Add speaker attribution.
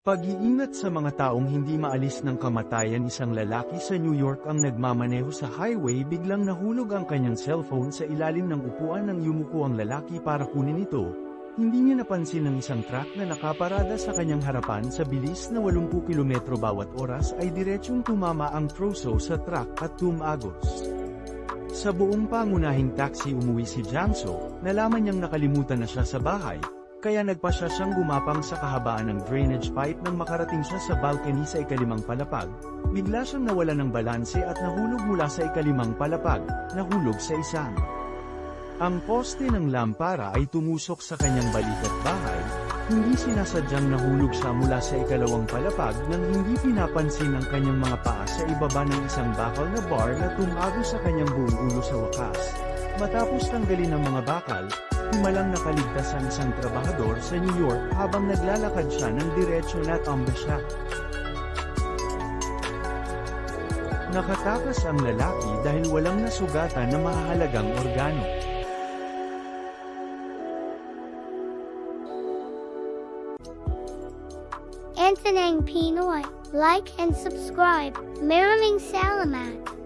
Speaker 1: Pag-iingat sa mga taong hindi maalis ng kamatayan isang lalaki sa New York ang nagmamaneho sa highway biglang nahulog ang kanyang cellphone sa ilalim ng upuan ng yumuko ang lalaki para kunin ito. Hindi niya napansin ng isang truck na nakaparada sa kanyang harapan sa bilis na 80 km bawat oras ay diretsyong tumama ang troso sa truck at tumagos. Sa buong pangunahing taxi umuwi si Jamso, nalaman niyang nakalimutan na siya sa bahay, kaya nagpa siya siyang gumapang sa kahabaan ng drainage pipe nang makarating siya sa balcony sa ikalimang palapag. Bigla siyang nawala ng balanse at nahulog mula sa ikalimang palapag, nahulog sa isang. Ang poste ng lampara ay tumusok sa kanyang balikat bahay, hindi sinasadyang nahulog siya mula sa ikalawang palapag nang hindi pinapansin ang kanyang mga paa sa ibaba ng isang bakal na bar na tumago sa kanyang buong ulo sa wakas. Matapos tanggalin ang mga bakal, himalang nakaligtas ang isang trabahador sa New York habang naglalakad siya ng diretsyo na tumba siya. Nakatakas ang lalaki dahil walang nasugatan na mahahalagang organo.
Speaker 2: Anthony Pinoy, like and subscribe. Maraming salamat.